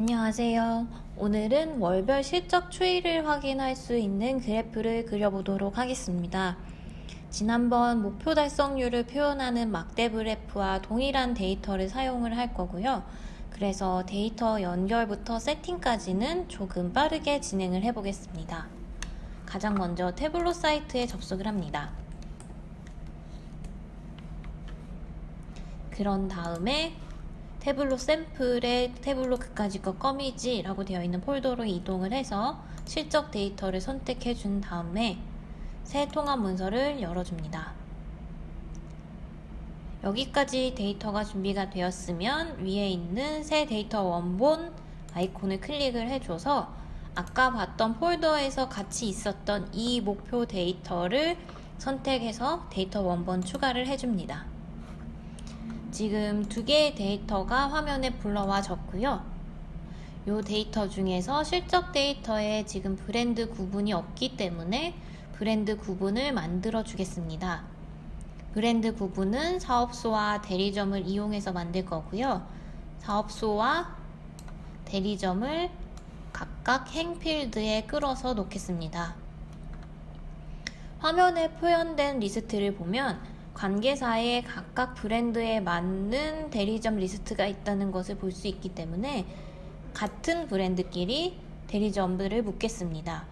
안녕하세요. 오늘은 월별 실적 추이를 확인할 수 있는 그래프를 그려보도록 하겠습니다. 지난번 목표 달성률을 표현하는 막대 그래프와 동일한 데이터를 사용을 할 거고요. 그래서 데이터 연결부터 세팅까지는 조금 빠르게 진행을 해보겠습니다. 가장 먼저 태블로 사이트에 접속을 합니다. 그런 다음에 태블로 샘플에 태블로 그까지 거 껌이지 라고 되어 있는 폴더로 이동을 해서 실적 데이터를 선택해 준 다음에 새 통합 문서를 열어줍니다. 여기까지 데이터가 준비가 되었으면 위에 있는 새 데이터 원본 아이콘을 클릭을 해줘서 아까 봤던 폴더에서 같이 있었던 이 목표 데이터를 선택해서 데이터 원본 추가를 해줍니다. 지금 두 개의 데이터가 화면에 불러와졌고요. 이 데이터 중에서 실적 데이터에 지금 브랜드 구분이 없기 때문에 브랜드 구분을 만들어 주겠습니다. 브랜드 구분은 사업소와 대리점을 이용해서 만들 거고요. 사업소와 대리점을 각각 행필드에 끌어서 놓겠습니다. 화면에 표현된 리스트를 보면 관계사의 각각 브랜드에 맞는 대리점 리스트가 있다는 것을 볼 수 있기 때문에 같은 브랜드끼리 대리점들을 묶겠습니다.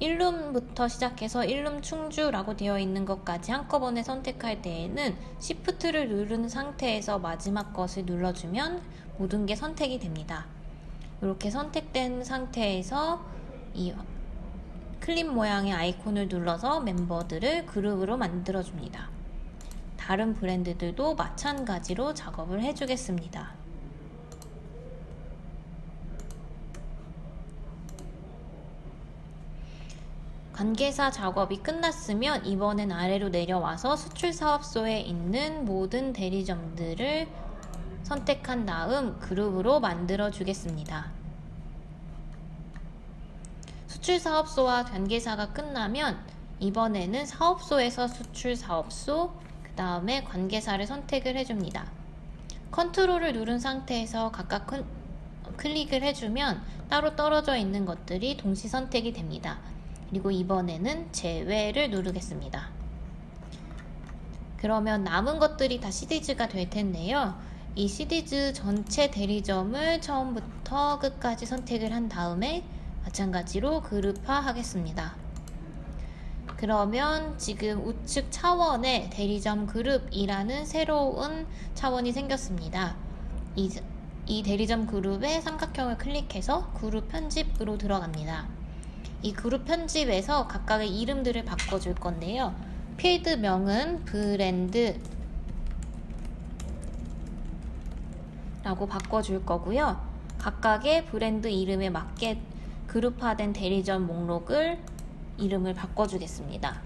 1룸부터 시작해서 1룸 충주라고 되어 있는 것까지 한꺼번에 선택할 때에는 Shift를 누른 상태에서 마지막 것을 눌러주면 모든 게 선택이 됩니다. 이렇게 선택된 상태에서 이 클립 모양의 아이콘을 눌러서 멤버들을 그룹으로 만들어줍니다. 다른 브랜드들도 마찬가지로 작업을 해주겠습니다. 관계사 작업이 끝났으면 이번엔 아래로 내려와서 수출 사업소에 있는 모든 대리점들을 선택한 다음 그룹으로 만들어 주겠습니다. 수출 사업소와 관계사가 끝나면 이번에는 사업소에서 수출 사업소, 그 다음에 관계사를 선택을 해줍니다. 컨트롤을 누른 상태에서 각각 클, 클릭을 해주면 따로 떨어져 있는 것들이 동시 선택이 됩니다. 그리고 이번에는 제외를 누르겠습니다. 그러면 남은 것들이 다 시리즈가 될 텐데요. 이 시리즈 전체 대리점을 처음부터 끝까지 선택을 한 다음에 마찬가지로 그룹화 하겠습니다. 그러면 지금 우측 차원에 대리점 그룹이라는 새로운 차원이 생겼습니다. 이, 이 대리점 그룹의 삼각형을 클릭해서 그룹 편집으로 들어갑니다. 이 그룹 편집에서 각각의 이름들을 바꿔줄 건데요. 필드명은 브랜드 라고 바꿔줄 거고요. 각각의 브랜드 이름에 맞게 그룹화된 대리점 목록을 이름을 바꿔주겠습니다.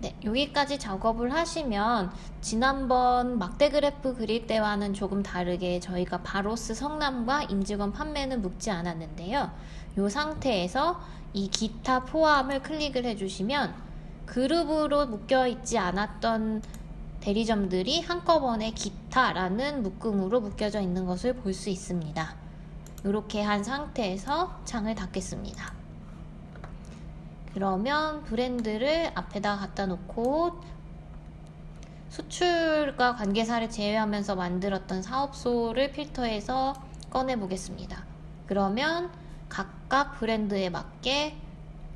네, 여기까지 작업을 하시면 지난번 막대 그래프 그릴 때와는 조금 다르게 저희가 바로스 성남과 임직원 판매는 묶지 않았는데요. 이 상태에서 이 기타 포함을 클릭을 해주시면 그룹으로 묶여 있지 않았던 대리점들이 한꺼번에 기타라는 묶음으로 묶여져 있는 것을 볼 수 있습니다. 이렇게 한 상태에서 창을 닫겠습니다. 그러면 브랜드를 앞에다 갖다 놓고 수출과 관계사를 제외하면서 만들었던 사업소를 필터해서 꺼내 보겠습니다. 그러면 각각 브랜드에 맞게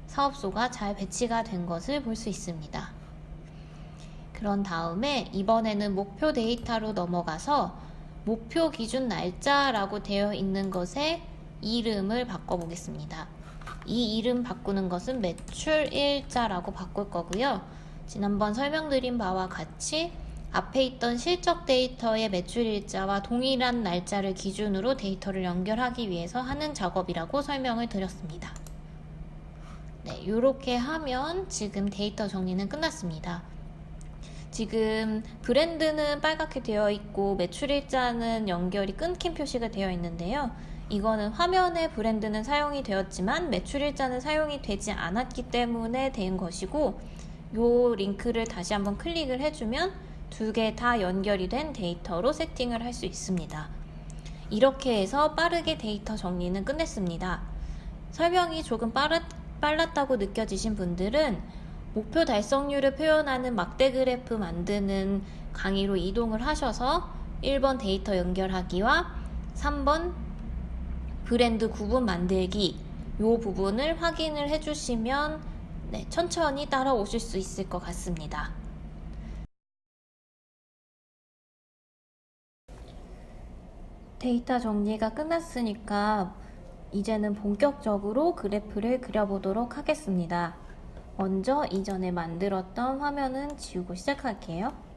사업소가 잘 배치가 된 것을 볼 수 있습니다. 그런 다음에 이번에는 목표 데이터로 넘어가서 목표 기준 날짜라고 되어 있는 것에 이름을 바꿔보겠습니다. 이 이름 바꾸는 것은 매출 일자라고 바꿀 거고요. 지난번 설명드린 바와 같이 앞에 있던 실적 데이터의 매출 일자와 동일한 날짜를 기준으로 데이터를 연결하기 위해서 하는 작업이라고 설명을 드렸습니다. 네, 이렇게 하면 지금 데이터 정리는 끝났습니다. 지금 브랜드는 빨갛게 되어 있고 매출일자는 연결이 끊긴 표시가 되어 있는데요. 이거는 화면에 브랜드는 사용이 되었지만 매출일자는 사용이 되지 않았기 때문에 된 것이고 요 링크를 다시 한번 클릭을 해주면 두 개 다 연결이 된 데이터로 세팅을 할 수 있습니다. 이렇게 해서 빠르게 데이터 정리는 끝냈습니다. 설명이 조금 빠르, 빨랐다고 느껴지신 분들은 목표 달성률을 표현하는 막대 그래프 만드는 강의로 이동을 하셔서 1번 데이터 연결하기와 3번 브랜드 구분 만들기 요 부분을 확인을 해주시면 네, 천천히 따라오실 수 있을 것 같습니다. 데이터 정리가 끝났으니까 이제는 본격적으로 그래프를 그려보도록 하겠습니다. 먼저 이전에 만들었던 화면은 지우고 시작할게요.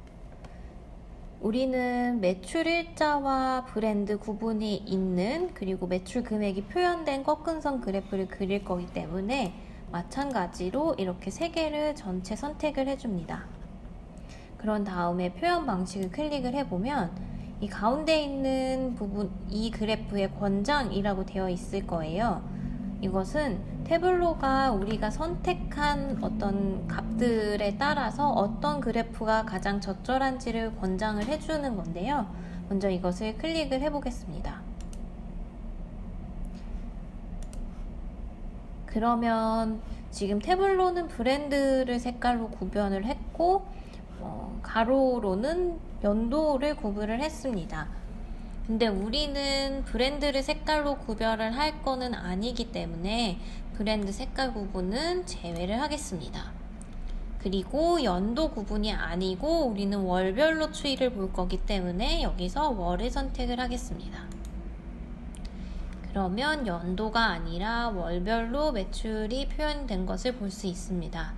우리는 매출 일자와 브랜드 구분이 있는 그리고 매출 금액이 표현된 꺾은선 그래프를 그릴 거기 때문에 마찬가지로 이렇게 세 개를 전체 선택을 해줍니다. 그런 다음에 표현 방식을 클릭을 해보면 이 가운데 있는 부분, 이 그래프의 권장이라고 되어 있을 거예요. 이것은 태블로가 우리가 선택한 어떤 값들에 따라서 어떤 그래프가 가장 적절한지를 권장을 해주는 건데요. 먼저 이것을 클릭을 해보겠습니다. 그러면 지금 태블로는 브랜드를 색깔로 구별을 했고 어, 가로로는 연도를 구분을 했습니다. 근데 우리는 브랜드를 색깔로 구별을 할 거는 아니기 때문에 브랜드 색깔 구분은 제외를 하겠습니다. 그리고 연도 구분이 아니고 우리는 월별로 추이를 볼 거기 때문에 여기서 월을 선택을 하겠습니다. 그러면 연도가 아니라 월별로 매출이 표현된 것을 볼 수 있습니다.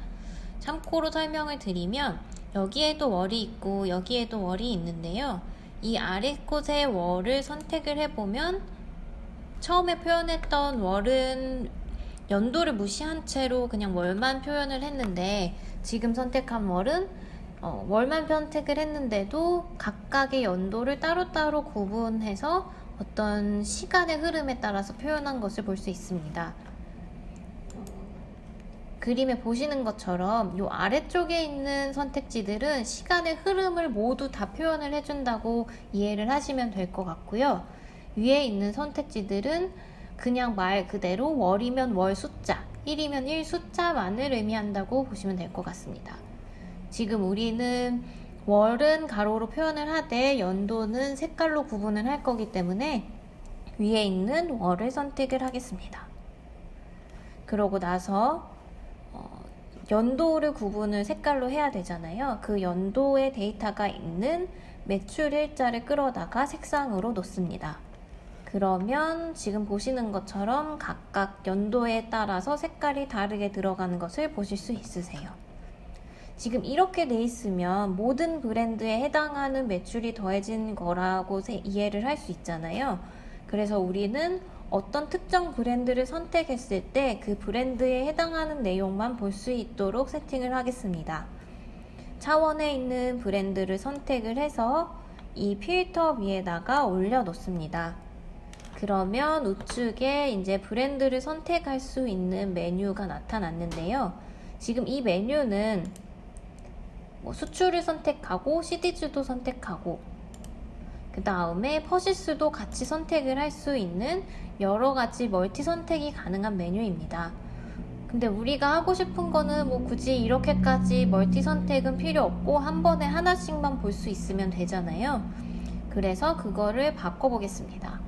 참고로 설명을 드리면 여기에도 월이 있고 여기에도 월이 있는데요. 이 아래 곳의 월을 선택을 해보면 처음에 표현했던 월은 연도를 무시한 채로 그냥 월만 표현을 했는데 지금 선택한 월은 어, 월만 선택을 했는데도 각각의 연도를 따로따로 구분해서 어떤 시간의 흐름에 따라서 표현한 것을 볼 수 있습니다. 그림에 보시는 것처럼 이 아래쪽에 있는 선택지들은 시간의 흐름을 모두 다 표현을 해준다고 이해를 하시면 될 것 같고요. 위에 있는 선택지들은 그냥 말 그대로 월이면 월 숫자, 1이면 1 숫자만을 의미한다고 보시면 될 것 같습니다. 지금 우리는 월은 가로로 표현을 하되 연도는 색깔로 구분을 할 거기 때문에 위에 있는 월을 선택을 하겠습니다. 그러고 나서 어, 연도를 구분을 색깔로 해야 되잖아요. 그 연도의 데이터가 있는 매출 일자를 끌어다가 색상으로 놓습니다. 그러면 지금 보시는 것처럼 각각 연도에 따라서 색깔이 다르게 들어가는 것을 보실 수 있으세요. 지금 이렇게 돼 있으면 모든 브랜드에 해당하는 매출이 더해진 거라고 이해를 할 수 있잖아요. 그래서 우리는 어떤 특정 브랜드를 선택했을 때 그 브랜드에 해당하는 내용만 볼 수 있도록 세팅을 하겠습니다. 차원에 있는 브랜드를 선택을 해서 이 필터 위에다가 올려 놓습니다. 그러면 우측에 이제 브랜드를 선택할 수 있는 메뉴가 나타났는데요. 지금 이 메뉴는 뭐 수출을 선택하고 시디즈도 선택하고 그 다음에 퍼시스도 같이 선택을 할 수 있는 여러 가지 멀티 선택이 가능한 메뉴입니다. 근데 우리가 하고 싶은 거는 뭐 굳이 이렇게까지 멀티 선택은 필요 없고 한 번에 하나씩만 볼 수 있으면 되잖아요. 그래서 그거를 바꿔보겠습니다.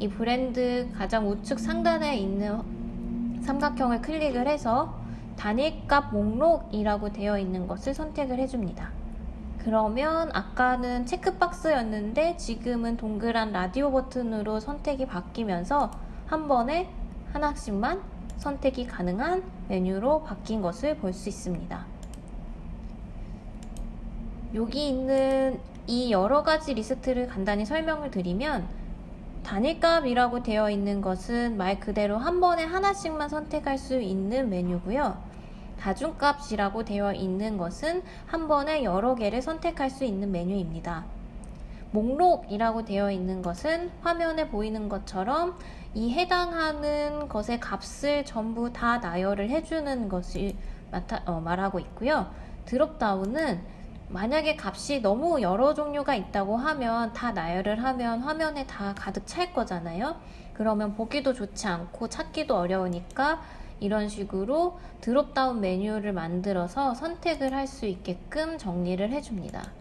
이 브랜드 가장 우측 상단에 있는 삼각형을 클릭을 해서 단일값 목록이라고 되어 있는 것을 선택을 해줍니다. 그러면 아까는 체크박스였는데 지금은 동그란 라디오 버튼으로 선택이 바뀌면서 한 번에 하나씩만 선택이 가능한 메뉴로 바뀐 것을 볼 수 있습니다. 여기 있는 이 여러 가지 리스트를 간단히 설명을 드리면 단일값이라고 되어 있는 것은 말 그대로 한 번에 하나씩만 선택할 수 있는 메뉴고요. 다중값이라고 되어 있는 것은 한 번에 여러 개를 선택할 수 있는 메뉴입니다. 목록이라고 되어 있는 것은 화면에 보이는 것처럼 이 해당하는 것의 값을 전부 다 나열을 해주는 것을 어, 말하고 있고요. 드롭다운은 만약에 값이 너무 여러 종류가 있다고 하면 다 나열을 하면 화면에 다 가득 찰 거잖아요. 그러면 보기도 좋지 않고 찾기도 어려우니까 이런 식으로 드롭다운 메뉴를 만들어서 선택을 할 수 있게끔 정리를 해줍니다.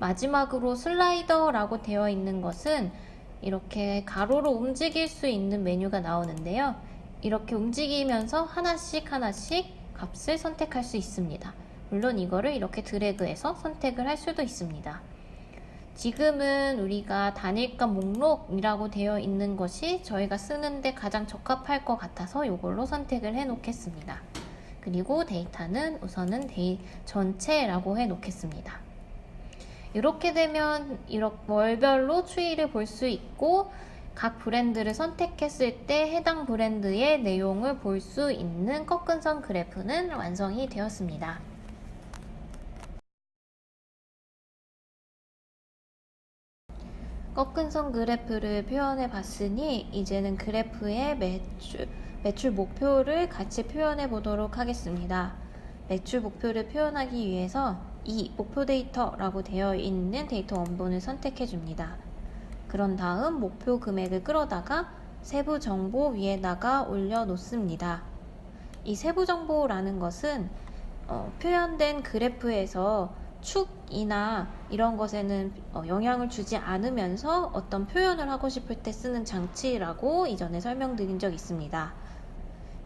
마지막으로 슬라이더라고 되어 있는 것은 이렇게 가로로 움직일 수 있는 메뉴가 나오는데요. 이렇게 움직이면서 하나씩 하나씩 값을 선택할 수 있습니다. 물론 이거를 이렇게 드래그해서 선택을 할 수도 있습니다. 지금은 우리가 단일값 목록이라고 되어 있는 것이 저희가 쓰는데 가장 적합할 것 같아서 이걸로 선택을 해 놓겠습니다. 그리고 데이터는 우선은 데이 전체라고 해 놓겠습니다. 이렇게 되면 이렇게 월별로 추이를 볼 수 있고 각 브랜드를 선택했을 때 해당 브랜드의 내용을 볼 수 있는 꺾은 선 그래프는 완성이 되었습니다. 꺾은선 그래프를 표현해 봤으니 이제는 그래프의 매출, 매출 목표를 같이 표현해 보도록 하겠습니다. 매출 목표를 표현하기 위해서 이 목표 데이터라고 되어 있는 데이터 원본을 선택해 줍니다. 그런 다음 목표 금액을 끌어다가 세부 정보 위에다가 올려 놓습니다. 이 세부 정보라는 것은 어, 표현된 그래프에서 축이나 이런 것에는 어, 영향을 주지 않으면서 어떤 표현을 하고 싶을 때 쓰는 장치라고 이전에 설명드린 적 있습니다.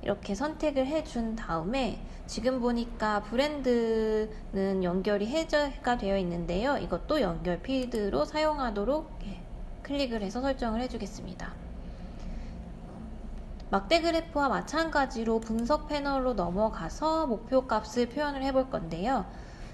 이렇게 선택을 해준 다음에 지금 보니까 브랜드는 연결이 해제가 되어 있는데요. 이것도 연결 필드로 사용하도록 예, 클릭을 해서 설정을 해주겠습니다. 막대 그래프와 마찬가지로 분석 패널로 넘어가서 목표 값을 표현을 해볼 건데요.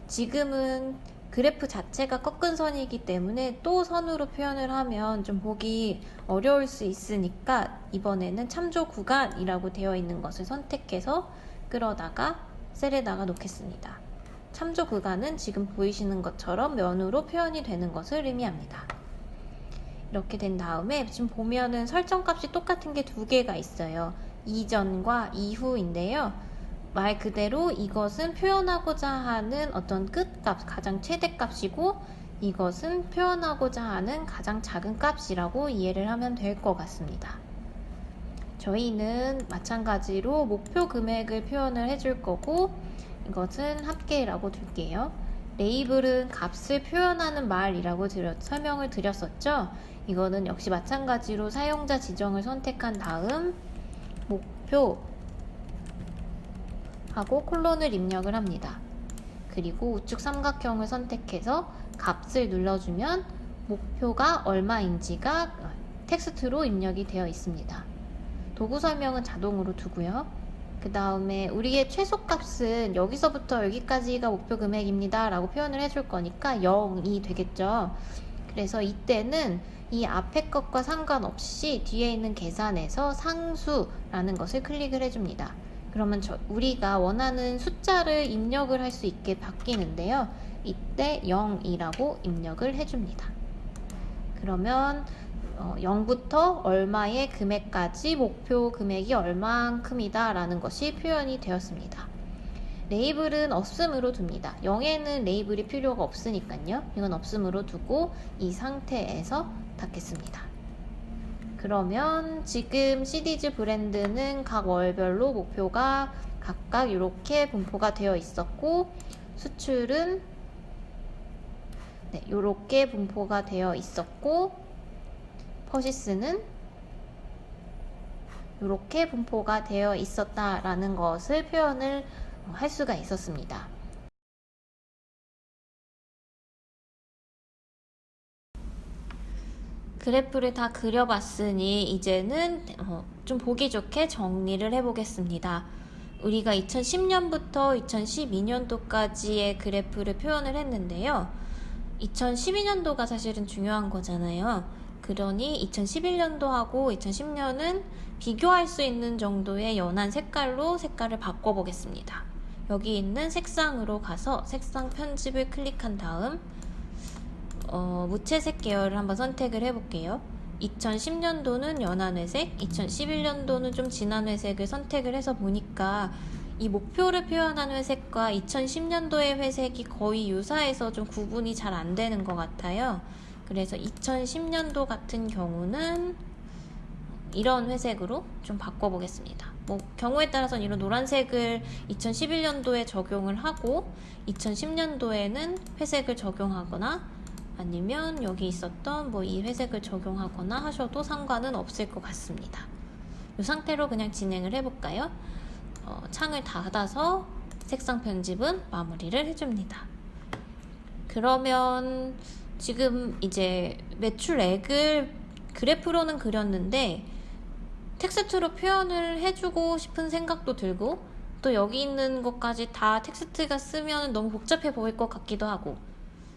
지금은 그래프 자체가 꺾은 선이기 때문에 또 선으로 표현을 하면 좀 보기 어려울 수 있으니까 이번에는 참조 구간이라고 되어 있는 것을 선택해서 끌어다가 셀에다가 놓겠습니다. 참조 구간은 지금 보이시는 것처럼 면으로 표현이 되는 것을 의미합니다. 이렇게 된 다음에 지금 보면은 설정 값이 똑같은 게 두 개가 있어요. 이전과 이후인데요. 말 그대로 이것은 표현하고자 하는 어떤 끝값, 가장 최대값이고 이것은 표현하고자 하는 가장 작은 값이라고 이해를 하면 될 것 같습니다. 저희는 마찬가지로 목표 금액을 표현을 해줄 거고 이것은 합계라고 둘게요. 레이블은 값을 표현하는 말이라고 드렸, 설명을 드렸었죠. 이거는 역시 마찬가지로 사용자 지정을 선택한 다음 목표 하고 콜론을 입력을 합니다. 그리고 우측 삼각형을 선택해서 값을 눌러주면 목표가 얼마인지가 텍스트로 입력이 되어 있습니다. 도구 설명은 자동으로 두고요. 그 다음에 우리의 최소값은 여기서부터 여기까지가 목표 금액입니다. 라고 표현을 해줄 거니까 0이 되겠죠. 그래서 이때는 이 앞에 것과 상관없이 뒤에 있는 계산에서 상수라는 것을 클릭을 해줍니다. 그러면 저, 우리가 원하는 숫자를 입력을 할 수 있게 바뀌는데요. 이때 0이라고 입력을 해줍니다. 그러면 어, 0부터 얼마의 금액까지 목표 금액이 얼만큼이다 라는 것이 표현이 되었습니다. 레이블은 없음으로 둡니다. 0에는 레이블이 필요가 없으니까요. 이건 없음으로 두고 이 상태에서 닫겠습니다. 그러면 지금 CD즈 브랜드는 각 월별로 목표가 각각 이렇게 분포가 되어 있었고 수출은 네, 이렇게 분포가 되어 있었고 퍼시스는 이렇게 분포가 되어 있었다라는 것을 표현을 할 수가 있었습니다. 그래프를 다 그려봤으니 이제는 어, 좀 보기 좋게 정리를 해보겠습니다. 우리가 2010년부터 2012년도까지의 그래프를 표현을 했는데요. 2012년도가 사실은 중요한 거잖아요. 그러니 2011년도하고 2010년은 비교할 수 있는 정도의 연한 색깔로 색깔을 바꿔보겠습니다. 여기 있는 색상으로 가서 색상 편집을 클릭한 다음 어, 무채색 계열을 한번 선택을 해볼게요. 2010년도는 연한 회색, 2011년도는 좀 진한 회색을 선택을 해서 보니까 이 목표를 표현하는 회색과 2010년도의 회색이 거의 유사해서 좀 구분이 잘 안 되는 것 같아요. 그래서 2010년도 같은 경우는 이런 회색으로 좀 바꿔보겠습니다. 뭐 경우에 따라서는 이런 노란색을 2011년도에 적용을 하고 2010년도에는 회색을 적용하거나 아니면 여기 있었던 뭐 이 회색을 적용하거나 하셔도 상관은 없을 것 같습니다. 이 상태로 그냥 진행을 해볼까요? 어, 창을 닫아서 색상 편집은 마무리를 해줍니다. 그러면 지금 이제 매출액을 그래프로는 그렸는데 텍스트로 표현을 해주고 싶은 생각도 들고 또 여기 있는 것까지 다 텍스트가 쓰면 너무 복잡해 보일 것 같기도 하고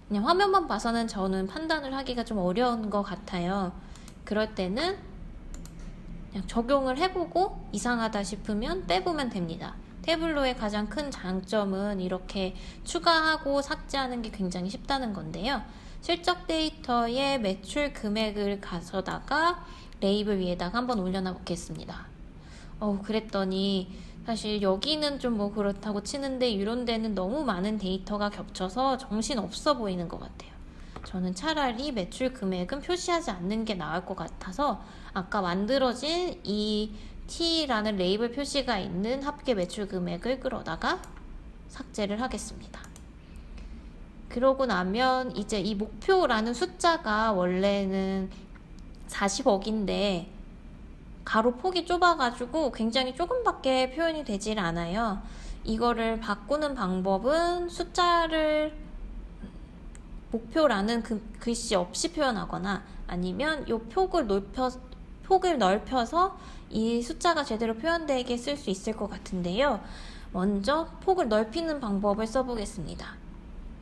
그냥 화면만 봐서는 저는 판단을 하기가 좀 어려운 것 같아요. 그럴 때는 그냥 적용을 해보고 이상하다 싶으면 빼보면 됩니다. 태블로의 가장 큰 장점은 이렇게 추가하고 삭제하는 게 굉장히 쉽다는 건데요. 실적 데이터에 매출 금액을 가져다가 레이블 위에다가 한번 올려놔 보겠습니다. 어 그랬더니 사실 여기는 좀 뭐 그렇다고 치는데 이런 데는 너무 많은 데이터가 겹쳐서 정신 없어 보이는 것 같아요. 저는 차라리 매출 금액은 표시하지 않는 게 나을 것 같아서 아까 만들어진 이 T라는 레이블 표시가 있는 합계 매출 금액을 끌어다가 삭제를 하겠습니다. 그러고 나면 이제 이 목표라는 숫자가 원래는 40억인데 가로 폭이 좁아가지고 굉장히 조금밖에 표현이 되질 않아요. 이거를 바꾸는 방법은 숫자를 목표라는 그 글씨 없이 표현하거나 아니면 이 폭을 넓혀 폭을 넓혀서 이 숫자가 제대로 표현되게 쓸 수 있을 것 같은데요. 먼저 폭을 넓히는 방법을 써보겠습니다.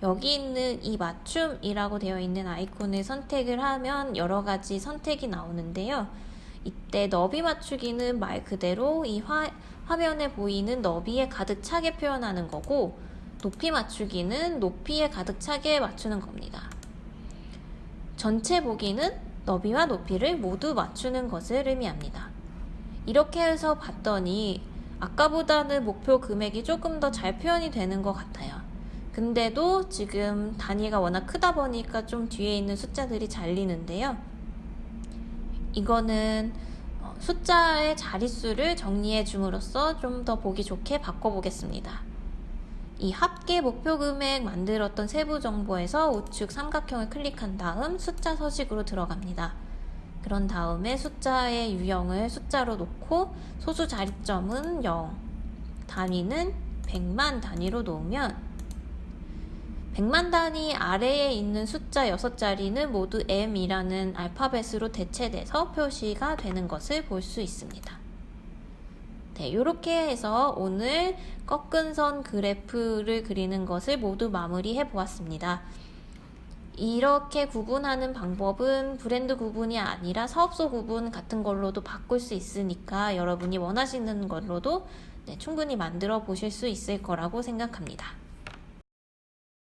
여기 있는 이 맞춤이라고 되어 있는 아이콘을 선택을 하면 여러 가지 선택이 나오는데요. 이때 너비 맞추기는 말 그대로 이 화, 화면에 보이는 너비에 가득 차게 표현하는 거고 높이 맞추기는 높이에 가득 차게 맞추는 겁니다. 전체 보기는 너비와 높이를 모두 맞추는 것을 의미합니다. 이렇게 해서 봤더니 아까보다는 목표 금액이 조금 더 잘 표현이 되는 것 같아요. 근데도 지금 단위가 워낙 크다 보니까 좀 뒤에 있는 숫자들이 잘리는데요. 이거는 어, 숫자의 자릿수를 정리해 줌으로써 좀 더 보기 좋게 바꿔보겠습니다. 이 합계 목표 금액 만들었던 세부 정보에서 우측 삼각형을 클릭한 다음 숫자 서식으로 들어갑니다. 그런 다음에 숫자의 유형을 숫자로 놓고 소수 자릿점은 0, 단위는 100만 단위로 놓으면 100만 단위 아래에 있는 숫자 6자리는 모두 M이라는 알파벳으로 대체돼서 표시가 되는 것을 볼 수 있습니다. 네, 이렇게 해서 오늘 꺾은 선 그래프를 그리는 것을 모두 마무리해 보았습니다. 이렇게 구분하는 방법은 브랜드 구분이 아니라 사업소 구분 같은 걸로도 바꿀 수 있으니까 여러분이 원하시는 걸로도 네, 충분히 만들어 보실 수 있을 거라고 생각합니다.